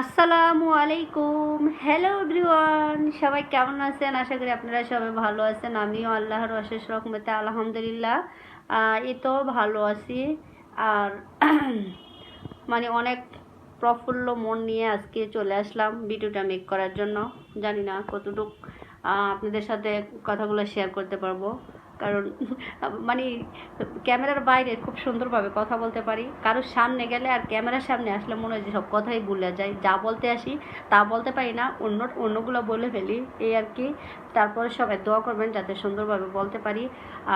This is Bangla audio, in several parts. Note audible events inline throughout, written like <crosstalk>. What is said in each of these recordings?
আসসালামু আলাইকুম। হ্যালো এভরিওয়ান সবাই কেমন আছেন? আশা করি আপনারা সবাই ভালো আছেন। আমিও আল্লাহর অশেষ রকমতে আলহামদুলিল্লাহ। এই তো ভালো আছি। আর <clears throat> মানে অনেক প্রফুল্ল মন নিয়ে আজকে চলে আসলাম ভিডিওটা মেক করার জন্য। জানি না কতটুক আপনাদের সাথে কথাগুলো শেয়ার করতে পারব। কারণ মানে ক্যামেরার বাইরে খুব সুন্দরভাবে কথা বলতে পারি। কারোর সামনে গেলে আর ক্যামেরার সামনে আসলে মনে হয় যে সব কথাই ভুলে যায় যা বলতে আসি, তা বলতে পারি না, অন্য, অন্যগুলো বলে ফেলি, এই আর কি। তারপরে সবাই দোয়া করবেন যাতে সুন্দরভাবে বলতে পারি।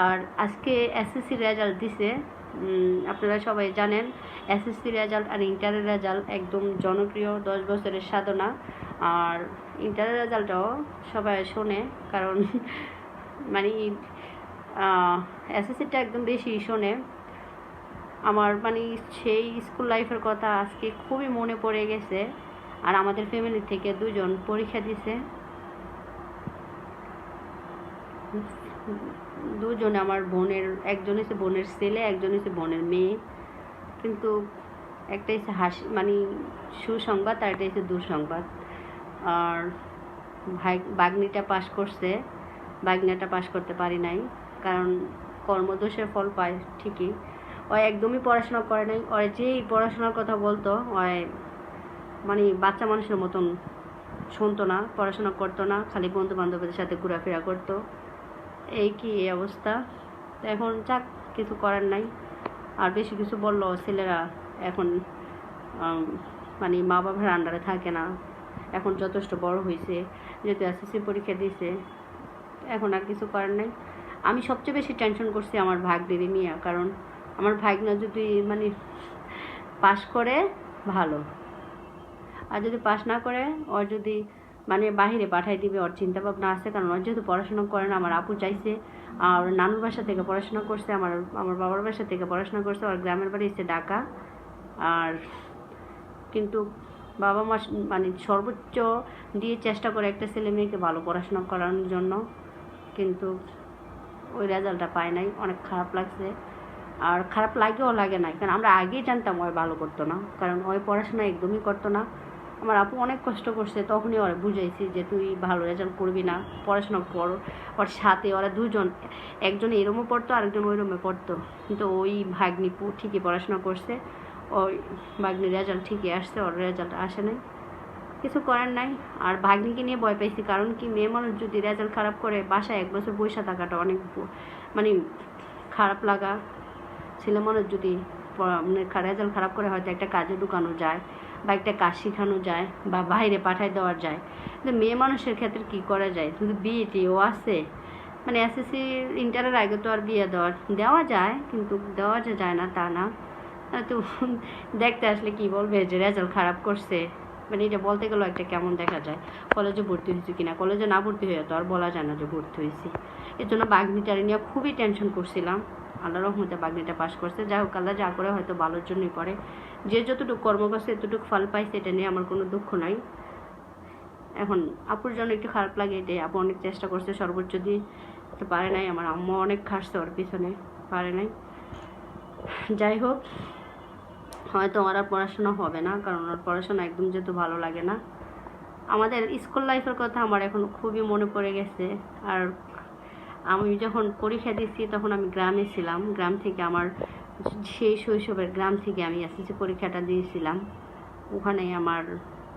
আর আজকে এসএসসি রেজাল্ট দিছে আপনারা সবাই জানেন এসএসসি রেজাল্ট আর ইন্টারের রেজাল্ট একদম জনপ্রিয়, দশ বছরের সাধনা। আর ইন্টারের রেজাল্টটাও সবাই শোনে, কারণ মানে এসএসসিটা একদম বেশি শোনে। আমার মানে সেই স্কুল লাইফের কথা আজকে খুবই মনে পড়ে গেছে। আর আমাদের ফ্যামিলি থেকে দুজন পরীক্ষা দিছে। দুজন আমার বোনের, একজন হচ্ছে বোনের ছেলে, একজন হচ্ছে বোনের মেয়ে। কিন্তু একটা হচ্ছে হাসি মানে সুসংবাদ আর একটা হচ্ছে দুঃসংবাদ। আর ভাই বাগনিটা পাশ করছে। বাগনাটা পাশ করতে পারি নাই। কারণ কর্মদোষের ফল পায় ঠিকই। ও একদমই পড়াশোনা করে নাই। ওর যেই পড়াশোনার কথা বলতো, ওই মানে বাচ্চা মানুষের মতন শুনতো না, পড়াশোনা করতো না, খালি বন্ধু বান্ধবদের সাথে ঘোরাফেরা করতো। এই কি এই অবস্থা? এখন যাক, কিছু করার নাই। আর বেশি কিছু বলল ছেলেরা এখন মানে মা বাবার আন্ডারে থাকে না। এখন যথেষ্ট বড় হয়েছে যেহেতু এসএসসি পরীক্ষা দিয়েছে এখন আর কিছু করার নেই। আমি সবচেয়ে বেশি টেনশন করছি আমার ভাগ্নিরে নিয়ে, কারণ আমার ভাগ্না যদি মানে পাশ করে, ভালো। আর যদি পাশ না করে, ওর যদি মানে বাহিরে পাঠাই দিবে, ওর চিন্তা ভাবনা আছে, কারণ ওর যেহেতু পড়াশোনা করে না, আমার আপু চাইছে, আর নানুর বাসা থেকে পড়াশোনা করছে, আমার আমার বাবার বাসা থেকে পড়াশোনা করছে, ওর গ্রামের বাড়ি এসে ঢাকা। আর কিন্তু বাবা মা মানে সর্বোচ্চ দিয়ে চেষ্টা করে একটা ছেলে মেয়েকে ভালো পড়াশোনা করানোর জন্য, কিন্তু ওই রেজাল্টটা পায় নাই, অনেক খারাপ লাগছে। আর খারাপ লাগেও লাগে না কারণ আমরা আগেই জানতাম ওই ভালো করতো না, কারণ ওই পড়াশোনা একদমই করতো না। আমার আপু অনেক কষ্ট করছে, তখনই ওরা বুঝাইছি যে তুই ভালো রেজাল্ট করবি না, পড়াশোনা কর। ওর সাথে ওরা দুজন, একজন এরমও পড়তো, আরেকজন ওই রুমে পড়তো। কিন্তু ওই ভাগ্নি ঠিকই পড়াশোনা করছে, ওই ভাগ্নির রেজাল্ট ঠিকই আসছে, ওর রেজাল্ট আসে নাই। কিছু করার নাই। আর ভাগ্নিকে নিয়ে ভয় পাইছি, কারণ কি মেয়ে মানুষ যদি রেজাল্ট খারাপ করে, বাসায় এক বছর বৈশা থাকাটা অনেক মানে খারাপ লাগা। ছেলে মানুষ যদি মানে রেজাল্ট খারাপ করে হয়তো একটা কাজে ঢুকানো যায়, বা একটা কাজ শেখানো যায়, বা বাইরে পাঠায় দেওয়া যায়। কিন্তু মেয়ে মানুষের ক্ষেত্রে কি করা যায়? শুধু বিয়ে টিও আছে মানে এসএসসি ইন্টারের আগে তো আর বিয়ে দেওয়ার দেওয়া যায়, কিন্তু দেওয়া যায় না তা না। তো <laughs> দেখতে আসলে কি বলবে যে রেজাল্ট খারাপ করছে। মানে এটা বলতে গেলেও একটা কেমন দেখা যায়, কলেজে ভর্তি হয়েছি কিনা, কলেজে না ভর্তি হয়ে তো আর বলা যায় না যে ভর্তি হয়েছি। এর জন্য বাগনিটারে নিয়ে খুবই টেনশন করছিলাম। আল্লাহ রহমতে বাগনিটা পাশ করছে। যাই হোক, আল্লাহ যা করে হয়তো ভালোর জন্যই করে। যে যতটুকু কর্ম করছে এতটুকু ফল পাইছে এটা নিয়ে আমার কোনো দুঃখ নাই। এখন আপুর জন্য একটু খারাপ লাগে, এটাই আপু অনেক চেষ্টা করছে, সর্বোচ্চ দিয়ে। তো পারে নাই, আমার আম্মা অনেক খাটছে ওর পিছনে, পারে নাই। যাই হোক হয়তো ওর আর পড়াশোনা হবে না, কারণ ওর পড়াশোনা একদম যেহেতু ভালো লাগে না। আমাদের স্কুল লাইফের কথা আমার এখন খুবই মনে পড়ে গেছে। আর আমি যখন পরীক্ষা দিচ্ছি তখন আমি গ্রামে ছিলাম। গ্রাম থেকে আমার সেই শৈশবের গ্রাম থেকে আমি এসএসসি পরীক্ষাটা দিয়েছিলাম। ওখানে আমার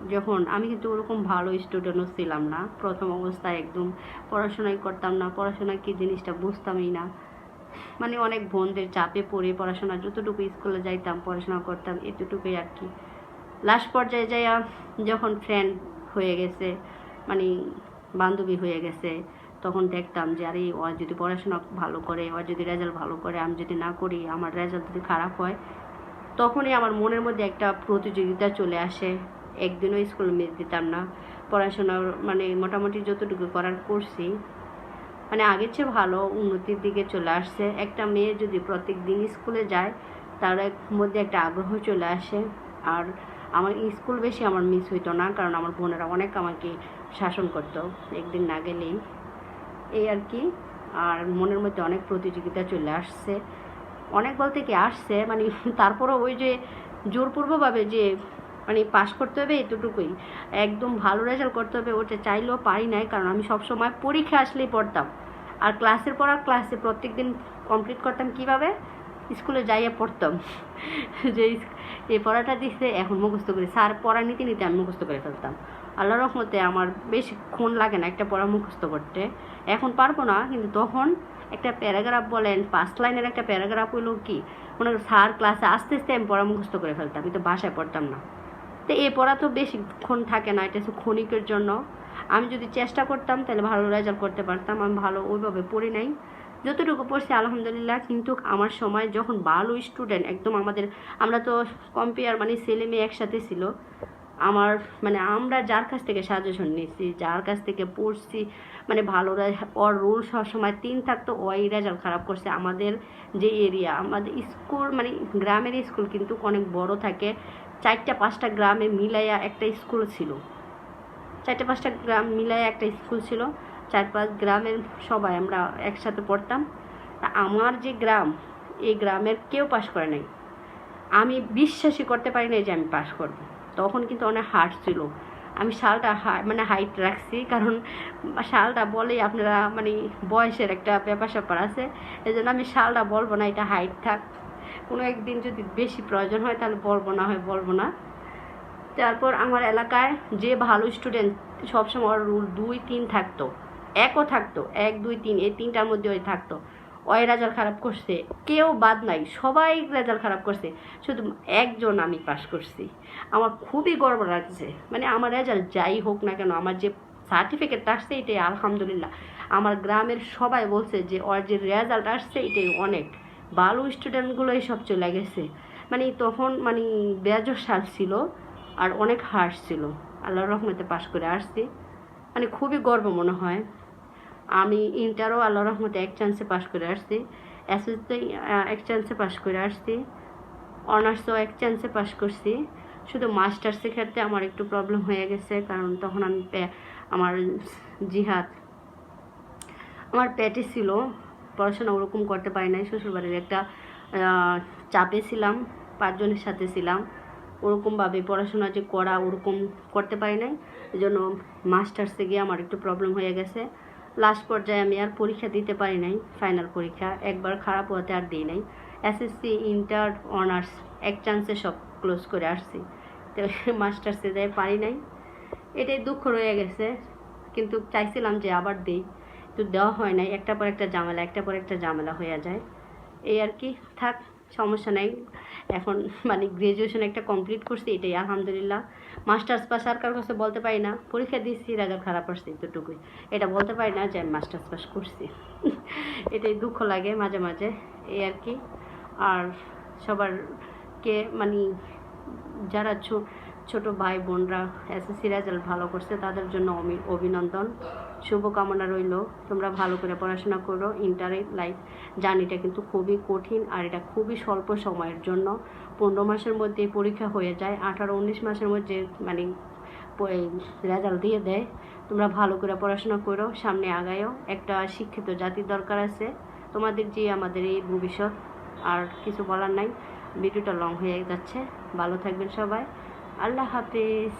যখন, আমি কিন্তু ওরকম ভালো স্টুডেন্টও ছিলাম না। প্রথম অবস্থায় একদম পড়াশোনাই করতাম না পড়াশোনা কী জিনিসটা বুঝতামই না। মানে অনেক বোনদের চাপে পড়ে পড়াশোনা, যতটুকু স্কুলে যাইতাম, পড়াশোনা করতাম, এতটুকুই আর কি। লাস্ট পর্যায়ে যাইয়া যখন ফ্রেন্ড হয়ে গেছে মানে বান্ধবী হয়ে গেছে, তখন দেখতাম যে, আরে, ও যদি পড়াশোনা ভালো করে, ও যদি রেজাল্ট ভালো করে, আমি যদি না করি, আমার রেজাল্ট যদি খারাপ হয়, তখনই আমার মনের মধ্যে একটা প্রতিযোগিতা চলে আসে। একদিনও স্কুলে মিস দিতাম না। পড়াশোনার মানে মোটামুটি যতটুকু করার করছি মানে আগের চেয়ে ভালো, উন্নতির দিকে চলে আসছে। একটা মেয়ে যদি প্রত্যেক দিন স্কুলে যায়, তার মধ্যে একটা আগ্রহ চলে আসে। আর আমার স্কুল বেশি আমার মিস হইতো না, কারণ আমার বোনেরা অনেক আমাকে শাসন করতো একদিন না গেলেই। এই আর কি। আর মনের মধ্যে অনেক প্রতিযোগিতা চলে আসছে। অনেক বলতে কি আসছে মানে তারপরও ওই যে জোরপূর্বভাবে যে মানে পাস করতে হবে এতটুকুই। একদম ভালো রেজাল্ট করতে হবে, ওটা চাইলেও পারি নাই, কারণ আমি সব সময় পরীক্ষা আসলেই পড়তাম। আর ক্লাসের পর আর ক্লাসে প্রত্যেক দিন কমপ্লিট করতাম কীভাবে? স্কুলে যাইয়া পড়তাম। <laughs> যে এই পড়াটা দিচ্ছে এখন মুখস্থ করি। স্যার পড়া নিতে নিতে আমি মুখস্থ করে ফেলতাম। আল্লাহ রহমতে আমার বেশি বেশিক্ষণ লাগে না একটা পড়া মুখস্থ করতে। এখন পারব না, কিন্তু তখন একটা প্যারাগ্রাফ বলেন পাঁচ লাইনের একটা প্যারাগ্রাফ হইল কি? মনে স্যার ক্লাসে আস্তে আস্তে আমি পড়া মুখস্থ করে ফেলতাম। আমি তো বাসায় পড়তাম না। তো এ পড়া তো বেশিক্ষণ থাকে না, এটা হচ্ছে ক্ষণিকের জন্য। আমি যদি চেষ্টা করতাম, তাহলে ভালো রেজাল্ট করতে পারতাম। আমি ভালো ওইভাবে পড়ি নাই। যতটুকু পড়ছি, আলহামদুলিল্লাহ। কিন্তু আমার সময় যখন ভালো স্টুডেন্ট একদম আমাদের, আমরা তো কম্পেয়ার মানে ছেলে মেয়ে একসাথে ছিল। আমার মানে আমরা যার কাছ থেকে সাজেশন নিয়েছি যার কাছ থেকে পড়ছি মানে ভালো ওর রুল সবসময় তিন থাকতো, ওই রেজাল্ট খারাপ করছে। আমাদের যে এরিয়া আমাদের স্কুল মানে গ্রামের স্কুল কিন্তু অনেক বড় থাকে। চারটা পাঁচটা গ্রামে মিলাইয়া একটা স্কুল ছিল। চারটে পাঁচটা গ্রাম মিলাইয়া একটা স্কুল ছিল। চার পাঁচ গ্রামের সবাই আমরা একসাথে পড়তাম। আমার যে গ্রাম, এই গ্রামের কেউ পাশ করে নাই। আমি বিশ্বাসই করতে পারি না যে আমি পাশ করব। তখন কিন্তু অনেক হার্ড ছিল। আমি শালটা হা- মানে হাইট রাখছি, কারণ শালটা বলেই আপনারা মানে বয়সের একটা ব্যাপার স্যাপার আছে। এই জন্য আমি শালটা বলব না, এটা হাইট থাক। কোনো একদিন যদি বেশি প্রয়োজন হয়, তাহলে বলব না, হয় বলব না। তারপর আমার এলাকায় যে ভালো স্টুডেন্ট সবসময় রুল দুই, তিন থাকতো। একও থাকতো, এক, দুই, তিন, এই তিনটার মধ্যে ওই থাকতো। ওই রেজাল্ট খারাপ করছে, কেউ বাদ নাই, সবাই রেজাল্ট খারাপ করছে। শুধু একজন আমি পাশ করছি। আমার খুবই গর্ব লাগছে। মানে আমার রেজাল্ট যাই হোক না কেন, আমার যে সার্টিফিকেট আসছে, এটাই আলহামদুলিল্লাহ। আমার গ্রামের সবাই বলছে যে, ওর যে রেজাল্ট আসছে, এটাই অনেক। ভালো স্টুডেন্টগুলোই সব চলে গেছে। মানে তখন মানে বেজর সাল ছিল আর অনেক হার্স ছিল। আল্লাহর রহমতে পাশ করে আসছি। মানে খুবই গর্ব মনে হয়। আমি ইন্টারও আল্লাহ রহমতে এক চান্সে পাশ করে আসছি। এসএসতে এক চান্সে পাশ করে আসছি। অনার্সও এক চান্সে পাশ করছি। শুধু মাস্টার্সের ক্ষেত্রে আমার একটু প্রবলেম হয়ে গেছে, কারণ তখন আমি আমার জিহাদ আমার পেটে ছিল। পড়াশোনা ওরকম করতে পারি নাই, শ্বশুরবাড়ির একটা চাপে ছিলাম, পাঁচজনের সাথে ছিলাম। ওরকমভাবে পড়াশোনা যে করা ওরকম করতে পারি নাই জন্য মাস্টার্সে গিয়ে আমার একটু প্রবলেম হয়ে গেছে। লাস্ট পর্যায়ে আমি আর পরীক্ষা দিতে পারি নাই ফাইনাল পরীক্ষা, একবার খারাপ হতে আর দিই নাই। এসএসসি ইন্টার অনার্স এক চান্সে সব ক্লোজ করে আসছি। তো <laughs> মাস্টার্সে যাই পারি নাই। এটাই দুঃখ রয়ে গেছে, কিন্তু চাইছিলাম যে আবার দিই। তো দেওয়া হয় নাই। একটা পর একটা ঝামেলা একটা পর একটা ঝামেলা হয়ে যায়। এই আর কি। থাক, সমস্যা নাই। এখন মানে গ্রাজুয়েশন একটা কমপ্লিট করছি, এটাই আলহামদুলিল্লাহ। মাস্টার্স পাস আর কারোর কাছে বলতে পারি না। পরীক্ষা দিচ্ছি রেজাল্ট খারাপ আসছে এতটুকুই। এটা বলতে পারি না যে আমি মাস্টার্স পাস করছি। <laughs> এটাই দুঃখ লাগে মাঝে মাঝে। এই আর কি। আর সবারকে মানে যারা ছোট ভাই বোনরা এসএসসি রেজাল্ট ভালো করছে, তাদের জন্য অভিনন্দন। শুভকামনা রইল। তোমরা ভালো করে পড়াশোনা করো ইন্টারে লাইফ জার্নিটা কিন্তু খুবই কঠিন আর এটা খুবই স্বল্প সময়ের জন্য। পনেরো মাসের মধ্যে পরীক্ষা হয়ে যায়, আঠারো উনিশ মাসের মধ্যে মানে রেজাল্ট দিয়ে দেয়। তোমরা ভালো করে পড়াশোনা করো, সামনে আগায়ও একটা শিক্ষিত জাতির দরকার আছে। তোমাদের যে আমাদের এই ভবিষ্যৎ, আর কিছু বলার নাই। ভিডিওটা লং হয়ে যাচ্ছে। ভালো থাকবেন সবাই। আল্লাহ হাফিজ।